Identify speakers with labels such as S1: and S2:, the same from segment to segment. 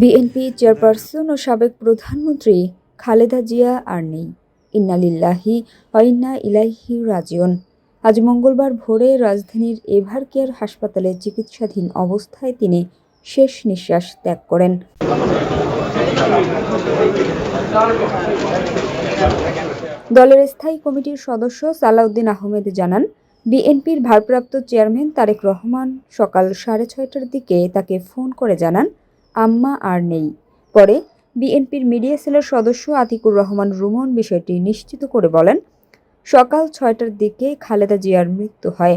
S1: BNP chairperson ও সাবেক প্রধানমন্ত্রী খালেদা জিয়া আর নেই। ইন্নালিল্লাহি ইন্না ইলাইহি রাজিউন। আজ মঙ্গলবার ভোরে রাজধানীর এভার কেয়ার হাসপাতালে চিকিৎসাধীন অবস্থায় তিনি শেষ নিঃশ্বাস ত্যাগ করেন। দলের স্থায়ী কমিটির সদস্য সালাউদ্দিন আহমেদ জানান বিএনপির ভারপ্রাপ্ত চেয়ারম্যান তারেক রহমান সকাল সাড়ে ছয়টার দিকে তাকে ফোন করে জানান আম্মা আর নেই। পরে বিএনপির মিডিয়া সেলের সদস্য আতিকুর রহমান রুমন বিষয়টি নিশ্চিত করে বলেন সকাল ছয়টার দিকে খালেদা জিয়ার মৃত্যু হয়।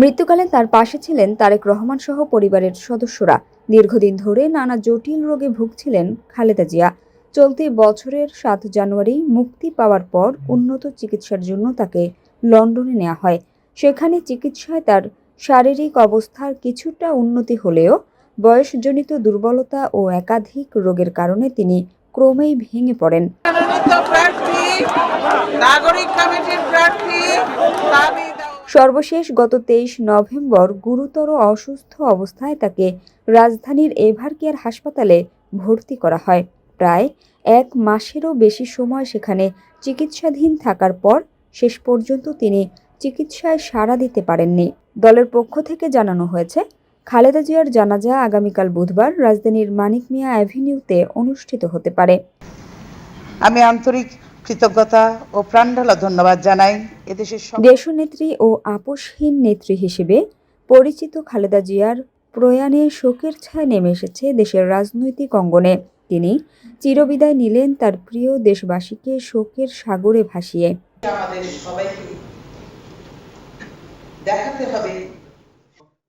S1: মৃত্যুকালে তার পাশে ছিলেন তারেক রহমান সহ পরিবারের সদস্যরা। দীর্ঘদিন ধরে নানা জটিল রোগে ভুগছিলেন খালেদা জিয়া। চলতি বছরের সাত জানুয়ারি মুক্তি পাওয়ার পর উন্নত চিকিৎসার জন্য তাকে লন্ডনে নেওয়া হয়। সেখানে চিকিৎসায় তার শারীরিক অবস্থার কিছুটা উন্নতি হলেও বয়সজনিত দুর্বলতা ও একাধিক রোগের কারণে তিনি ক্রমেই ভেঙে পড়েন।
S2: নাগরিক কমিটির প্রার্থী
S1: সর্বশেষ গত তেইশ নভেম্বর গুরুতর অসুস্থ অবস্থায় তাকে রাজধানীর এভারকেয়ার হাসপাতালে ভর্তি করা হয়। প্রায় এক মাসেরও বেশি সময় সেখানে চিকিৎসাধীন থাকার পর শেষ পর্যন্ত তিনি চিকিৎসায় সাড়া দিতে পারেননি। দলের পক্ষ থেকে জানানো হয়েছে খালেদা জিয়ার জানাজা আগামীকাল বুধবার রাজধানীর মানিক মিয়া অ্যাভিনিউতে অনুষ্ঠিত হতে পারে।
S2: আমি আন্তরিক কৃতজ্ঞতা ও প্রাণঢালা ধন্যবাদ জানাই এদেশের
S1: দেশনেত্রী ও আপোষহীন নেত্রী হিসেবে পরিচিত খালেদা জিয়ার প্রয়াণে শোকের ছায়া নেমে এসেছে দেশের রাজনৈতিক অঙ্গনে। তিনি চিরবিদায় নিলেন তার প্রিয় দেশবাসীকে শোকের সাগরে ভাসিয়ে।
S2: আমাদের সবাইকে দেখাতে হবে